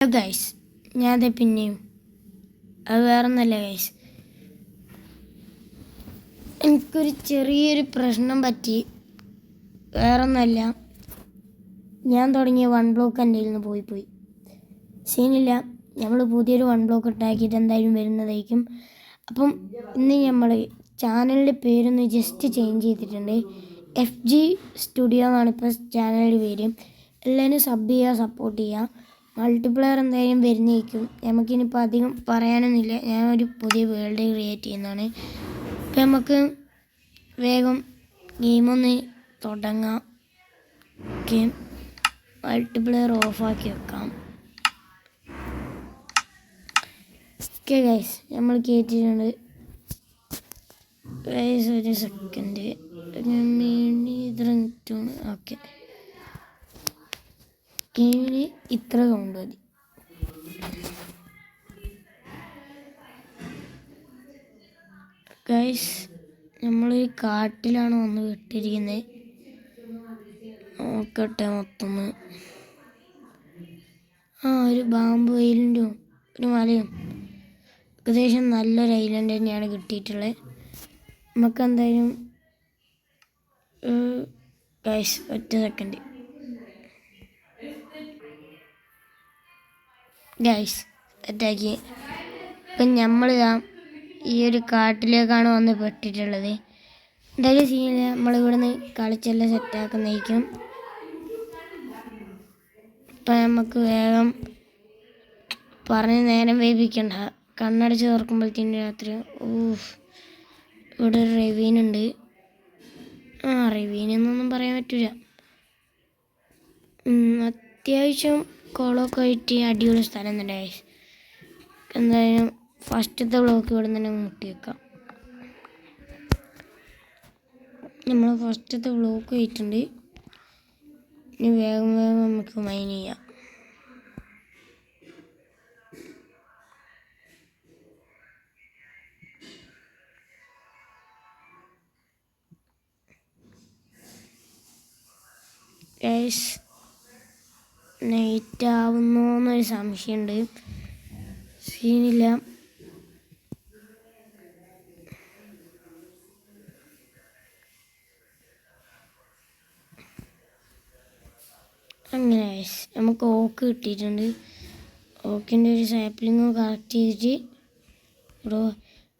Hello guys ഞാനത് പിന്നെയും. അത് വേറൊന്നല്ല ഗൈസ് എനിക്കൊരു ചെറിയൊരു പ്രശ്നം പറ്റി. വേറൊന്നല്ല. ഞാൻ തുടങ്ങിയ വൺ ബ്ലോക്ക് എന്റെ നിന്ന് പോയി പോയി. സീനില്ല. നമ്മൾ പുതിയൊരു വൺ ബ്ലോക്ക് ഉണ്ടാക്കിയിട്ട് എന്തായാലും വരുന്നതായിരിക്കും. അപ്പം ഇന്ന് നമ്മൾ ചാനലിന്റെ പേരൊന്ന് ജസ്റ്റ് ചേഞ്ച് ചെയ്തിട്ടുണ്ട്. എഫ് ജി സ്റ്റുഡിയോ എന്നാണ് ഇപ്പോൾ ചാനലിന്റെ പേര്. എല്ലാവരും സബ് ചെയ്യുക സപ്പോർട്ട് ചെയ്യുക മൾട്ടിപ്ലെയർ എന്തായാലും വരുന്നതായിരിക്കും. നമുക്കിനിപ്പോൾ അധികം പറയാനൊന്നുമില്ല. ഞാൻ ഒരു പുതിയ വേൾഡ് ക്രിയേറ്റ് ചെയ്യുന്നതാണ്. ഇപ്പം നമുക്ക് വേഗം ഗെയിമൊന്ന് തുടങ്ങാം. ഓക്കെ. മൾട്ടിപ്ലെയർ ഓഫാക്കി വെക്കാം. ഓക്കെ ഗൈസ് നമ്മൾ കയറ്റിയിട്ടുണ്ട് ഗൈസ് ഒരു സെക്കൻഡ് ഇത്ര ഓക്കെ. ഗെയിമിന് ഇത്ര സൗണ്ട് മതി. ഗൈസ് നമ്മൾ ഈ കാട്ടിലാണ് വന്ന് വിട്ടിരിക്കുന്നത്. നോക്കട്ടെ മൊത്തം. ആ ഒരു ബാമ്പ് ഐലൻഡും ഒരു മലയും. ഏകദേശം നല്ലൊരു ഐലൻഡ് തന്നെയാണ് കിട്ടിയിട്ടുള്ളത്. നമുക്ക് എന്തായാലും ഗൈസ് ഒറ്റ സെക്കൻഡ് ഗൈസ് സെറ്റാക്കി ഇപ്പം നമ്മൾ ഈ ഒരു കാട്ടിലേക്കാണ് വന്ന് പെട്ടിട്ടുള്ളത്. എന്തായാലും സീനില്ല നമ്മളിവിടുന്ന് കളിച്ചെല്ലാം സെറ്റാക്കുന്നതായിരിക്കും ഇപ്പം നമുക്ക് വേഗം പറഞ്ഞ് നേരം വേവിക്കണ്ട കണ്ണടച്ച് തുറക്കുമ്പോഴത്തേന് രാത്രി ഊഫ്. ഇവിടെ ഒരു റെവീനുണ്ട് ആ റവീനെന്നൊന്നും പറയാൻ പറ്റില്ല അത്യാവശ്യം കോളൊക്കെ ആയിട്ട് അടിപൊളി സ്ഥലം തന്നെ guys. എന്തായാലും ഫസ്റ്റത്തെ ബ്ലോക്ക് ഇവിടെ തന്നെ മുട്ടി വെക്കാം. നമ്മൾ ഫസ്റ്റത്തെ ബ്ലോക്ക് ആയിട്ടുണ്ട്. ഇനി വേഗം വേഗം നമുക്ക് മൈൻ ചെയ്യാം. ഗൈസ് നൈറ്റ് ആവുന്നു എന്നൊരു സംശയമുണ്ട്. സീനില്ല. അങ്ങനെ നമുക്ക് ഓക്ക് കിട്ടിയിട്ടുണ്ട്. ഓക്കിന്റെ ഒരു സാപ്ലിങ് കളക്ട് ചെയ്തിട്ട് ഇവിടെ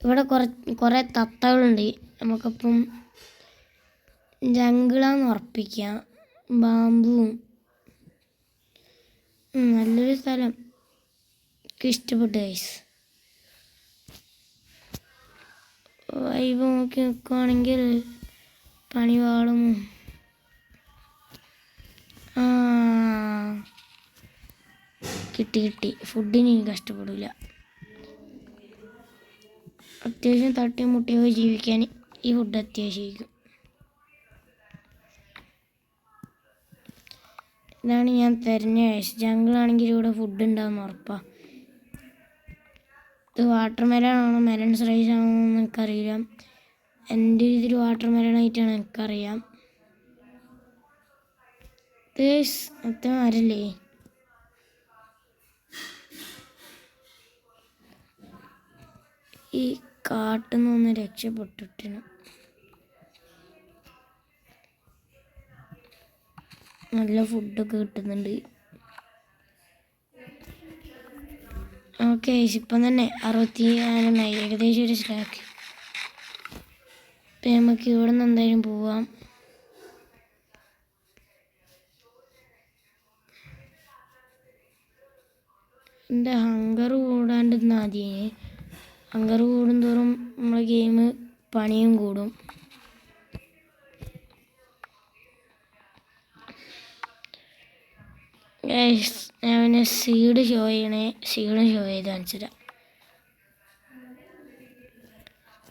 ഇവിടെ കുറേ കുറേ തത്തകളുണ്ട്. നമുക്കപ്പം ജംഗിളാന്ന് ഉറപ്പിക്കാം. ബാമ്പുവും നല്ലൊരു സ്ഥലം. എനിക്ക് ഇഷ്ടപ്പെട്ടു ഗൈസ് വൈബ് നോക്കി നിൽക്കുവാണെങ്കിൽ പണി പാളും. ആ കിട്ടി കിട്ടി. ഫുഡിന് എനിക്ക് കഷ്ടപ്പെടില്ല അത്യാവശ്യം തട്ടിയും മുട്ടിയൊക്കെ ജീവിക്കാൻ ഈ ഫുഡ് അത്യാവശ്യമായിരിക്കും. ഇതാണ് ഞാൻ തിരഞ്ഞ ജംഗിളാണെങ്കിൽ ഇവിടെ ഫുഡ് ഉണ്ടാവുന്ന ഉറപ്പാ. ഇത് വാട്ടർ മെലൺ ആണോ? മെലൺ റൈസ് ആണോ എന്ന് എനിക്കറിയില്ല. എന്റെ ഇതിൽ വാട്ടർ മെലൺ ആയിട്ടാണ് എനിക്കറിയാം. മരല്ലേ ഈ കാട്ടിൽ നിന്ന് നല്ല ഫുഡൊക്കെ കിട്ടുന്നുണ്ട്. ഓക്കെ ഇപ്പം തന്നെ അറുപത്തി നാലെണ്ണായി ഏകദേശം ഒരു സ്റ്റാക്ക് ഇപ്പം നമുക്ക് ഇവിടെ നിന്ന് എന്തായാലും പോവാം. എന്റെ ഹങ്കർ കൂടാണ്ട് ആദ്യമേ ഹങ്കർ കൂടുന്തോറും നമ്മളെ ഗെയിം പണിയും കൂടും. ഞാൻ സീഡ് ഷോ ചെയ്യണേ സീഡ് ഷോ ചെയ്ത് കാണിച്ചുതരാം.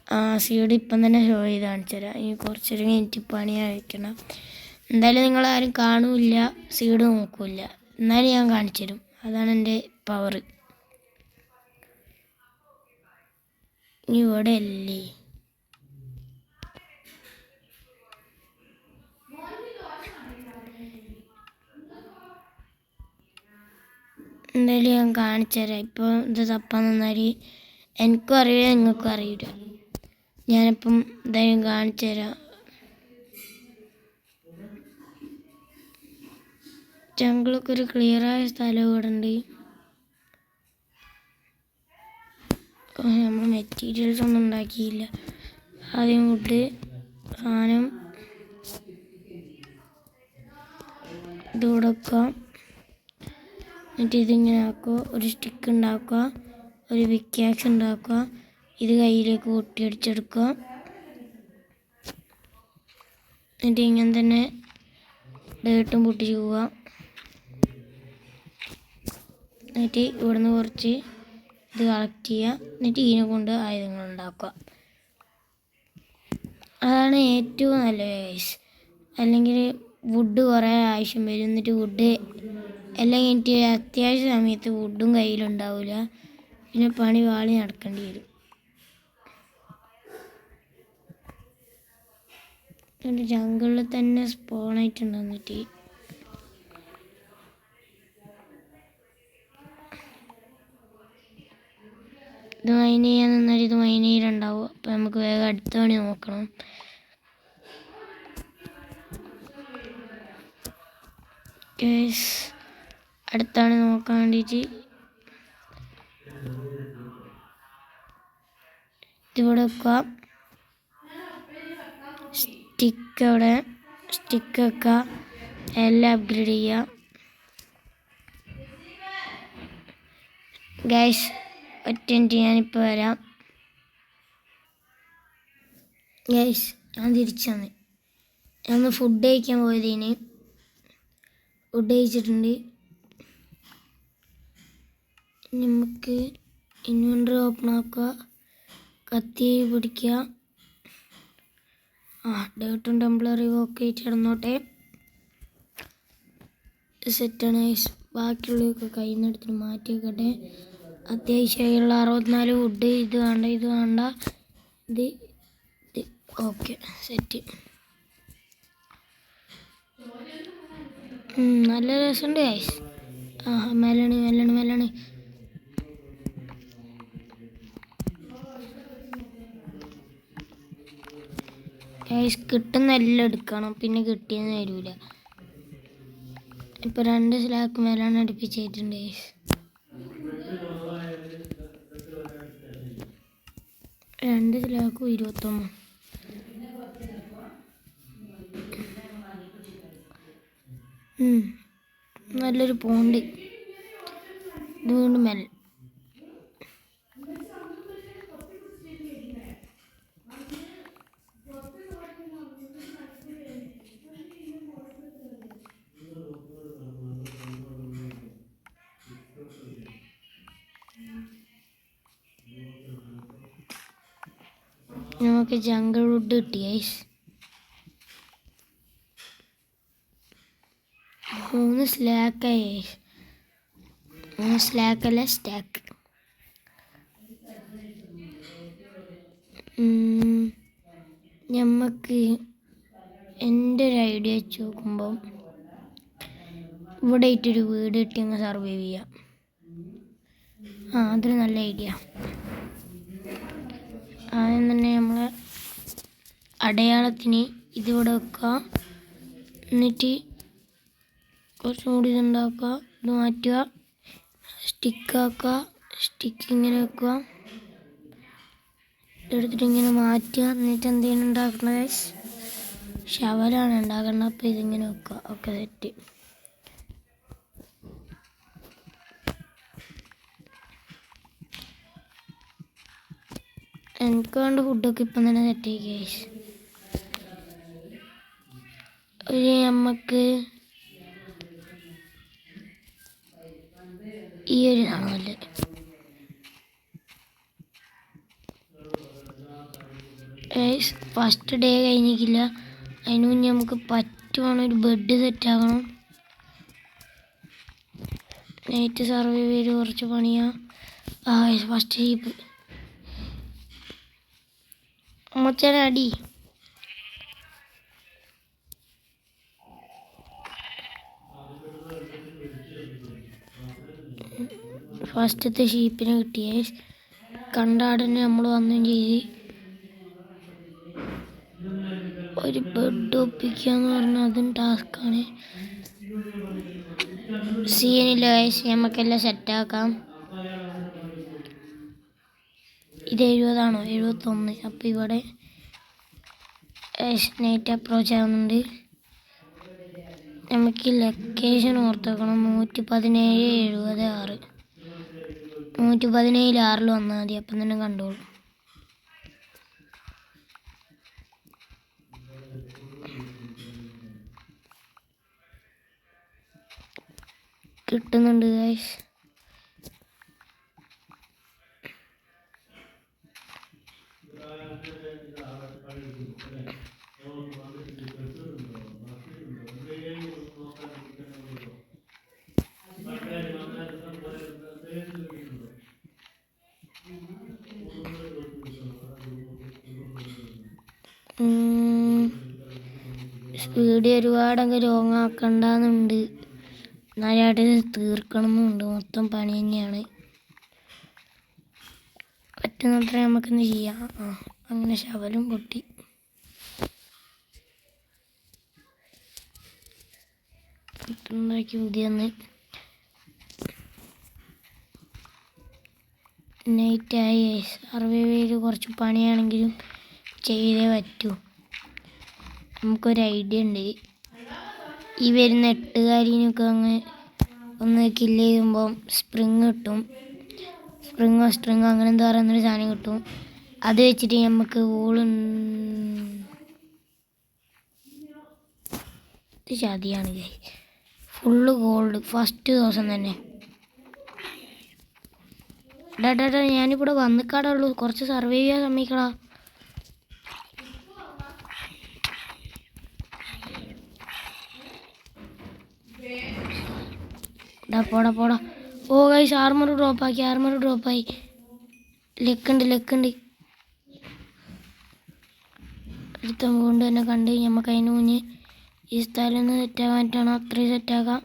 ആ സീഡ് ഇപ്പം തന്നെ ഷോ ചെയ്ത് കാണിച്ചുതരാം. ഇനി കുറച്ചൊരു മിനിറ്റ് പണി അയക്കണം എന്തായാലും നിങ്ങളാരും കാണൂല്ല കാണൂല സീഡ് നോക്കൂല എന്നാലും ഞാൻ കാണിച്ചു തരും അതാണ് എന്റെ പവർ ഇവിടെ അല്ലേ? എന്തായാലും ഞാൻ കാണിച്ചു തരാം. ഇപ്പോൾ ഇത് തപ്പാൻ നിന്നാൽ എനിക്കും അറിയില്ല നിങ്ങൾക്കും അറിയില്ല. ഞാനിപ്പം എന്തായാലും കാണിച്ചു തരാം. ജംഗിളൊക്കെ ഒരു ക്ലിയറായ സ്ഥലം ഇവിടെ ഉണ്ട് നമ്മൾ മെറ്റീരിയൽസ് ഒന്നും ഉണ്ടാക്കിയില്ല. ആദ്യം കൊണ്ട് സാധനം ഇത് കൊടുക്കാം എന്നിട്ട് ഇതിങ്ങനെ ആക്കുക ഒരു സ്റ്റിക്ക് ഉണ്ടാക്കുക ഒരു വിക്യാക്സ് ഉണ്ടാക്കുക ഇത് കയ്യിലേക്ക് പൊട്ടിയടിച്ചെടുക്കുക എന്നിട്ട് ഇങ്ങനെ തന്നെ ഡേട്ടും പൊട്ടിച്ച് പോവുക. എന്നിട്ട് ഇവിടുന്ന് കുറച്ച് ഇത് കളക്ട് ചെയ്യുക. എന്നിട്ട് ഇതിനെ കൊണ്ട് ആയുധങ്ങൾ ഉണ്ടാക്കുക. അതാണ് ഏറ്റവും നല്ല കേസ് അല്ലെങ്കിൽ വുഡ് കുറേ ആവശ്യം വരും. എന്നിട്ട് വുഡ് എല്ലാം എനിക്ക് അത്യാവശ്യ സമയത്ത് ഫുഡും കയ്യിലുണ്ടാവില്ല പിന്നെ പണി വാളി നടക്കേണ്ടി വരും. ജംഗിളിൽ തന്നെ സ്പോണായിട്ടുണ്ട് എന്നിട്ട് ഇത് മൈൻ ചെയ്യാൻ നിന്നാൽ ഇത് മൈൻ ചെയ്യലുണ്ടാവും. അപ്പം നമുക്ക് വേഗം അടുത്ത പണി നോക്കണം. കേസ് അടുത്താണ് നോക്കാൻ വേണ്ടിയിട്ട് ഇതിവിടെ വെക്കുക. സ്റ്റിക്ക് അവിടെ. സ്റ്റിക്ക് വെക്കുക. എല്ലാം അപ്ഗ്രേഡ് ചെയ്യുക. ഗൈസ് ഒറ്റ മിനിറ്റ് ഞാനിപ്പോൾ വരാം. ഗൈസ് ഞാൻ തിരിച്ചു ഞാൻ ഫുഡ് കഴിക്കാൻ പോയതിന്. ഫുഡ് കഴിച്ചിട്ടുണ്ട്. നമുക്ക് ഇൻവെന്റർ ഓപ്പൺ ആക്കുക കത്തി പിടിക്കുക ആ ഡേട്ടും ടെംപ്ലറി ഒക്കെ ചേർന്നോട്ടെ സെറ്റാണ് ബാക്കിയുള്ളതൊക്കെ കയ്യിൽ നിന്ന് എടുത്തിട്ട് മാറ്റി വെക്കട്ടെ. അത്യാവശ്യമായുള്ള അറുപത്തിനാല് വുഡ് ഇത് വേണ്ട ഇത് വേണ്ട. ഇത് ഇത്. ഓക്കെ സെറ്റ് നല്ല രസമുണ്ട് ഗൈസ് ആ മെല്ലണ് മെല്ലണ് മെല്ലണ്. ഗൈസ് കിട്ടുന്ന എല്ലാം എടുക്കണം. പിന്നെ കിട്ടിയെന്ന് വരില്ല ഇപ്പൊ രണ്ട് സ്ലാക്ക് മേലാണ് അടുപ്പിച്ചിട്ടുണ്ട് രണ്ട് സ്ലാക്കും ഇരുപത്തൊന്ന്. നല്ലൊരു പോണ്ട് ഇത് വീണ്ടും മെൽ നമുക്ക് ജംഗിൾ വുഡ് കിട്ടി ഐസ് മൂന്ന് സ്ലാക്കായി ഐസ് മൂന്ന് സ്ലാക്കല്ല സ്റ്റാക്ക് നമുക്ക് എന്റെ ഒരു ഐഡിയ വെച്ച് നോക്കുമ്പോൾ ഇവിടെ ഇട്ടൊരു വീട് കിട്ടി അങ്ങ് സർവൈവ് ചെയ്യാം. ആ അതൊരു നല്ല ഐഡിയ. ആദ്യം തന്നെ നമ്മൾ അടയാളത്തിന് ഇതിവിടെ വെക്കുക. എന്നിട്ട് കുറച്ചും കൂടി ഇതുണ്ടാക്കുക. ഇത് മാറ്റുക. സ്റ്റിക്കാക്കുക സ്റ്റിക്ക് ഇങ്ങനെ വെക്കുക. ഇതെടുത്തിട്ട് ഇങ്ങനെ മാറ്റുക. എന്നിട്ട് എന്തെങ്കിലും ഉണ്ടാക്കുന്നത് ശവലാണ് ഉണ്ടാക്കേണ്ടത് അപ്പോൾ ഇതിങ്ങനെ വെക്കുക. ഓക്കെ സെറ്റ് എനിക്ക് വേണ്ട ഫുഡൊക്കെ ഇപ്പം തന്നെ ഗൈസ് ഒരു നമുക്ക് ഈ ഒരു സാധനമല്ലേ ഫസ്റ്റ് ഡേ കഴിഞ്ഞിട്ടില്ല. അതിന് മുന്നേ നമുക്ക് പറ്റുവാണ് ഒരു ബെഡ് സെറ്റ് ആക്കണം നൈറ്റ് സർവൈവ് ചെയ്ത് കുറച്ച് പണിയാ. ഫസ്റ്റ് ജീപ്പ് അമ്മച്ചനെ അടി ഫസ്റ്റത്തെ ഷീപ്പിനെ കിട്ടിയ. കണ്ടാടനെ നമ്മൾ വന്നും ചെയ്ത്. ഒരു ബെഡ് ഒപ്പിക്കുക എന്ന് പറഞ്ഞാൽ അതും ടാസ്ക്കാണ് സീനില്ല ഗൈസ് നമുക്കെല്ലാം സെറ്റാക്കാം ഇത് എഴുപതാണോ എഴുപത്തൊന്ന്. അപ്പോൾ ഇവിടെ നൈറ്റ് അപ്രോച്ച് ആവുന്നുണ്ട്. നമുക്ക് ലൊക്കേഷൻ ഓർത്ത് വെക്കണം നൂറ്റി പതിനേഴ് എഴുപത് ആറ്. നൂറ്റി പതിനേഴ് ആറിൽ വന്നാൽ മതി. അപ്പം തന്നെ കണ്ടോളൂ. കിട്ടുന്നുണ്ട് ഗൈസ് സ്പീഡ് ഒരുപാടൊക്കെ ലോങ് ആക്കണ്ടെന്നുണ്ട് എന്നാലായിട്ട് തീർക്കണമെന്നുണ്ട് മൊത്തം പണി തന്നെയാണ്. പറ്റുന്നത്ര നമുക്കൊന്ന് ചെയ്യാം. ആ. അങ്ങനെ ശവലും പൊട്ടി. കിട്ടുന്നതാക്കി പുതിയൊന്ന് നൈറ്റായി സർവൈവ് ചെയ്ത് കുറച്ച് പണിയാണെങ്കിലും ചെയ്തേ പറ്റൂ. നമുക്കൊരു ഐഡിയ ഉണ്ട്. ഈ വരുന്ന എട്ടുകാരിനൊക്കെ അങ്ങ് ഒന്ന് കില്ല് ചെയ്യുമ്പോൾ സ്പ്രിങ് കിട്ടും. സ്പ്രിങ്ങോ സ്ട്രിങ്ങോ അങ്ങനെ എന്താ പറയുന്നൊരു സാധനം കിട്ടും. അത് വെച്ചിട്ട് നമുക്ക് ഗോൾഡ് ചതിയാണ് ഫുള്ള് ഗോൾഡ് ഫസ്റ്റ് ദിവസം തന്നെ. ഡാ ഞാനിവിടെ വന്നിക്കാടേ ഉള്ളൂ കുറച്ച് സർവൈവ് ചെയ്യാൻ സമ്മതിക്കടാ ഡാ പോടാ പോടാ. ഓ ഗൈസ് ആർമർ ഡ്രോപ്പാക്കി ആർമർ ഡ്രോപ്പായി ലെക്കുണ്ട് ലെക്കുണ്ട്. അടുത്ത കൊണ്ട് തന്നെ കണ്ട് നമുക്ക് അതിന് മുന്നേ ഈ സ്ഥലം ഒന്ന് സെറ്റാകാൻ പറ്റണം. അത്രയും സെറ്റാക്കാം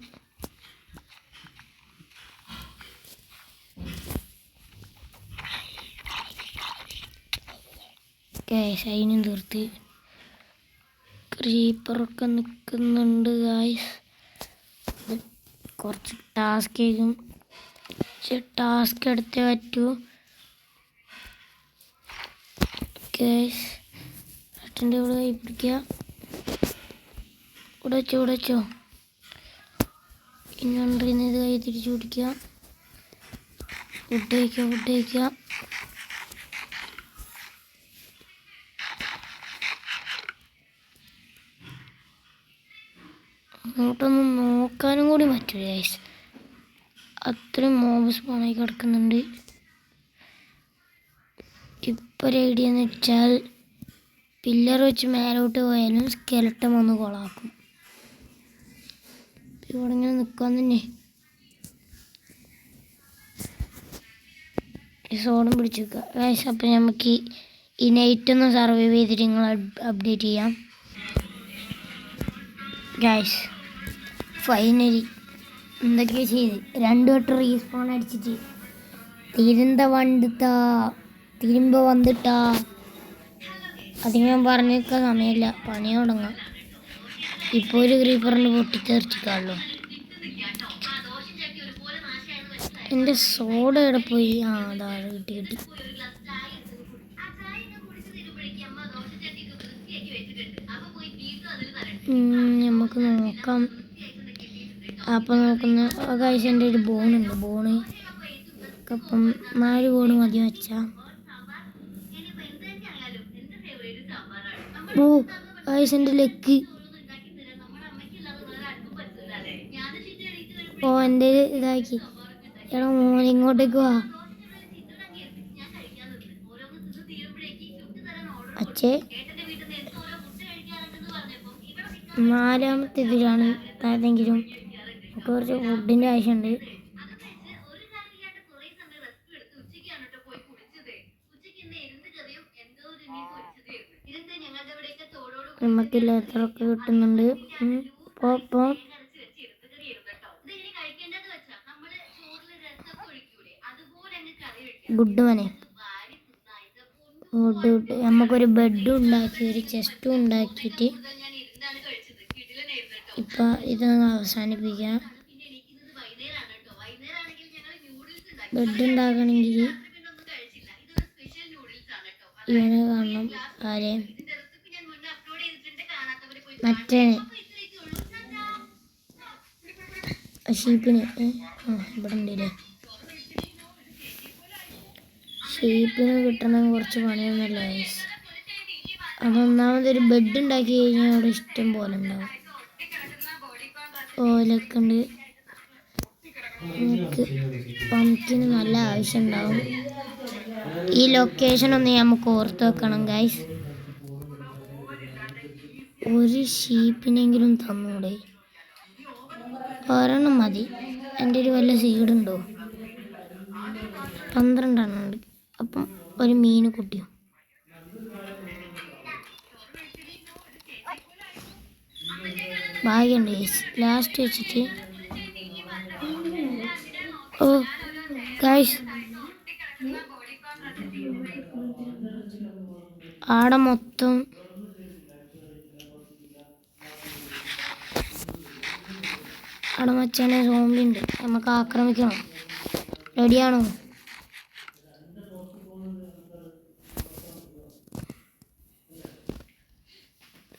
ഗൈസ് തീർത്തി ക്രീപ്പറൊക്കെ നിൽക്കുന്നുണ്ട് ഗായ്സ് കുറച്ച് ടാസ്ക് ചെയ്യും. ടാസ്ക് എടുത്തേ പറ്റൂ. കേസ് അച്ഛന്റെ ഇവിടെ കൈ പിടിക്കുക. ഇവിടെ വെച്ചോ ഇവിടെ വെച്ചോ ഇൻവെൻട്രിയിൽ നിന്ന് ഇത് കൈ തിരിച്ചു പിടിക്കുക. ഫുഡ് കഴിക്കുക ഫുഡ് കഴിക്കുക. അങ്ങോട്ടൊന്നും നോക്കാനും കൂടി പറ്റില്ല ഗൈസ് അത്രയും മോബ് സ്പോണായി കിടക്കുന്നുണ്ട്. ഇപ്പോൾ എന്ന് വെച്ചാൽ പില്ലർ വെച്ച് മേലോട്ട് പോയാലും സ്കെലട്ടം വന്ന് കൊളാക്കും. ഇവിടെ ഇങ്ങനെ നിൽക്കാൻ തന്നെ. സോഡും പിടിച്ച് വെക്കുക അപ്പം നമുക്ക് ഈ- നൈറ്റ് ഒന്ന് സർവൈവ് ചെയ്തിട്ട് നിങ്ങൾ അപ്ഡേറ്റ് ചെയ്യാം. ഗൈസ് ഫൈനലി എന്തൊക്കെയാ ചെയ്ത്? രണ്ടു വട്ടം റീസ്പോൺ അടിച്ചിട്ട്. തിരുന്ത വണ്ടിത്താ തിരുമ്പ വന്നിട്ടാ. അധികം പറഞ്ഞു നിൽക്കാൻ സമയമില്ല. പണി തുടങ്ങാം. ഇപ്പൊ ഒരു ക്രീപ്പറിന് പൊട്ടിത്തെറിച്ചിക്കാണല്ലോ എന്റെ സോഡ എവിടെ പോയി? ആ അതാ കിട്ടി കിട്ടി. നമുക്ക് നോക്കാം. അപ്പം നോക്കുന്ന കാഴ്ച എന്റെ ഒരു ബോണുണ്ട് ബോണ് അപ്പം നാല് ബോണ് മതി വെച്ചാ ഓ കാഴ്ച ലക്ക് ഓ എന്റെ ഇതാക്കി. എടാ മോൻ ഇങ്ങോട്ടേക്ക് വാ. അച്ഛേ. നാലാമത്തെ ഇതിലാണ് നമുക്ക് കുറച്ച് ഫുഡിന്റെ ആവശ്യമുണ്ട്. നമുക്കില്ലാത്തതൊക്കെ കിട്ടുന്നുണ്ട്. ഉം. പോ പോ. ഗുഡ് മനെ. Good good. നമുക്കൊരു ബെഡും ഉണ്ടാക്കി ഒരു ചെസ്റ്റും ഉണ്ടാക്കിയിട്ട് ഇപ്പം ഇതൊന്ന് അവസാനിപ്പിക്കാം. ബെഡ് ഉണ്ടാക്കണമെങ്കിൽ ഇവനെ കാണണം ആരെ. മറ്റേ ഷീപ്പിന് ആ ഇവിടെ ഉണ്ടല്ലേ. ഷീപ്പിന് കിട്ടണം കുറച്ച് പണിയൊന്നുമല്ല അത് ഒന്നാമതൊരു ബെഡ് ഉണ്ടാക്കി കഴിഞ്ഞാൽ അവിടെ ഇഷ്ടം പോലെ ഉണ്ടാവും. ഓലൊക്കെ ഉണ്ട്. നമുക്ക് പമ്പിന് നല്ല ആവശ്യം ഉണ്ടാവും. ഈ ലൊക്കേഷൻ ഒന്ന് നമുക്ക് ഓർത്ത് വെക്കണം ഗൈസ് ഒരു ഷീപ്പിനെങ്കിലും തന്നൂടെ. ഒരെണ്ണം മതി. എന്റെ ഒരു വല്ല സീഡുണ്ടോ? പന്ത്രണ്ടെണ്ണം ഉണ്ട്. അപ്പം ഒരു മീൻ കുട്ടിയോ? ഭാഗ്യമുണ്ട് ഗൈസ് ലാസ്റ്റ് വെച്ചിട്ട്. ഓ ഗൈസ് ആടെ മൊത്തം അവിടെ മച്ചാനെ സോംബി ഉണ്ട്. നമുക്ക് ആക്രമിക്കണം. റെഡിയാണോ?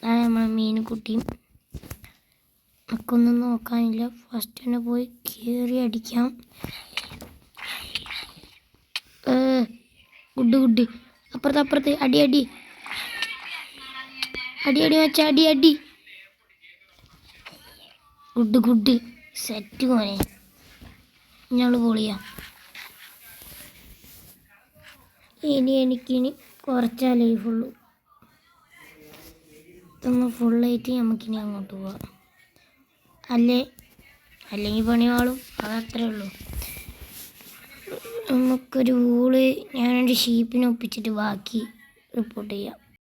നമ്മളെ മീൻകുട്ടിയും നമുക്കൊന്നും നോക്കാനില്ല. ഫസ്റ്റ് തന്നെ പോയി കയറി അടിക്കാം. Good good. അപ്പുറത്ത് അപ്പുറത്ത്. അടി അടി. അടി അടി വെച്ച അടി അടി. Good good. സെറ്റ് മോനെ. ഞങ്ങൾ പൊളിയാ. ഇനി എനിക്കിനി കുറച്ചാ ലൈഫുള്ളൂ ഇതൊന്ന് ഫുള്ളായിട്ട് നമുക്കിനി അങ്ങോട്ട് പോവാം. അല്ലേ? അല്ലെങ്കിൽ പണിയാളും അതത്രേ ഉള്ളൂ. നമുക്കൊരു വൂൾ ഞാനൊരു ഷീപ്പിനെ ഒപ്പിച്ചിട്ട് ബാക്കി റിപ്പോർട്ട് ചെയ്യാം.